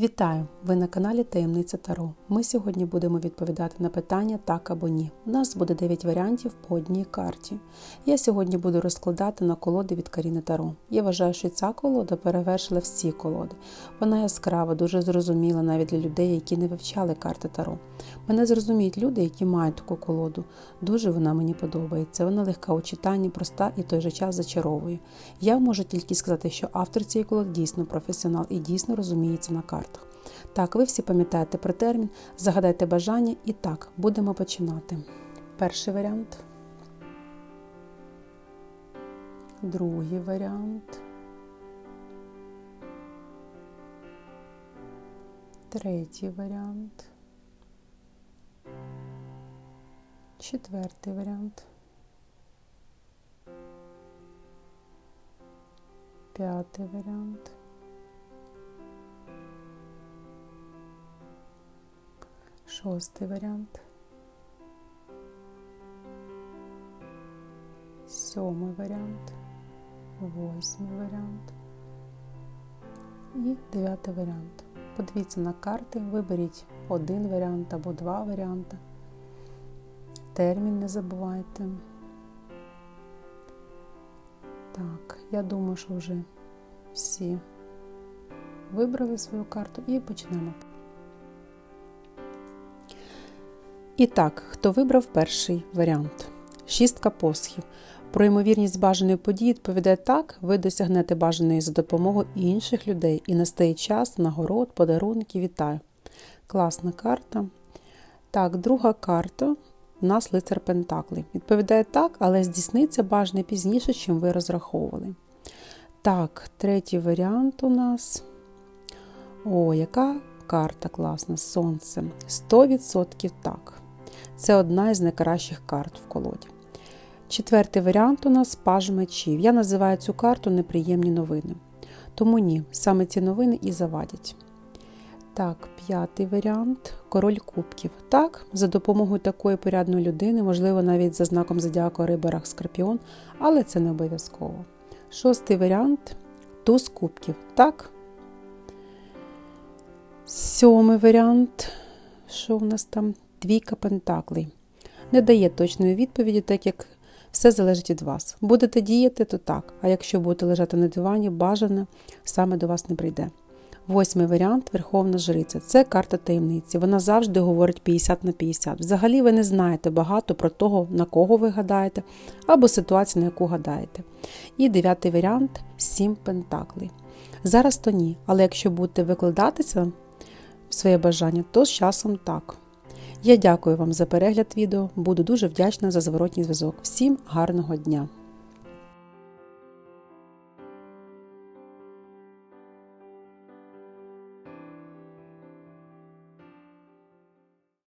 Вітаю! Ви на каналі Таємниця Таро. Ми сьогодні будемо відповідати на питання так або ні. У нас буде 9 варіантів по одній карті. Я сьогодні буду розкладати на колоди від Каріни Таро. Я вважаю, що ця колода перевершила всі колоди. Вона яскрава, дуже зрозуміла навіть для людей, які не вивчали карти Таро. Мене зрозуміють люди, які мають таку колоду. Дуже вона мені подобається. Вона легка у читанні, проста і в той же час зачаровує. Я можу тільки сказати, що автор цієї колоди дійсно професіонал і дійсно розуміється на картах. Так, ви всі пам'ятаєте про термін, загадайте бажання і так, будемо починати. Перший варіант. Другий варіант. Третій варіант. Четвертий варіант. П'ятий варіант. Шостий варіант. Сьомий варіант. Восьмий варіант. І дев'ятий варіант. Подивіться на карти, виберіть один варіант або два варіанти. Термін не забувайте. Так, я думаю, що вже всі вибрали свою карту і почнемо. І так, хто вибрав перший варіант? Шістка посхів. Про ймовірність бажаної події відповідає так, ви досягнете бажаної за допомогою інших людей і настає час, нагород, подарунки. Вітаю. Класна карта. Так, друга карта у нас лицар Пентакли. Відповідає так, але здійсниться бажане пізніше, чим ви розраховували. Так, третій варіант у нас. О, яка карта класна! Сонце. 100% так. Це одна із найкращих карт в колоді. Четвертий варіант у нас паж мечів. Я називаю цю карту неприємні новини. Тому ні, саме ці новини і завадять. Так, п'ятий варіант король кубків. Так, за допомогою такої порядної людини, можливо, навіть за знаком зодіаку рибарах скорпіон, але це не обов'язково. Шостий варіант туз кубків. Так. Сьомий варіант. Що в нас там? Двійка пентаклей. Не дає точної відповіді, так як все залежить від вас. Будете діяти, то так, а якщо будете лежати на дивані, бажане саме до вас не прийде. Восьмий варіант Верховна Жриця. Це карта таємниці. Вона завжди говорить 50 на 50. Взагалі ви не знаєте багато про того, на кого ви гадаєте, або ситуацію, на яку гадаєте. І дев'ятий варіант сім пентаклей. Зараз то ні, але якщо будете викладатися в своє бажання, то з часом так. Я дякую вам за перегляд відео, буду дуже вдячна за зворотній зв'язок. Всім гарного дня!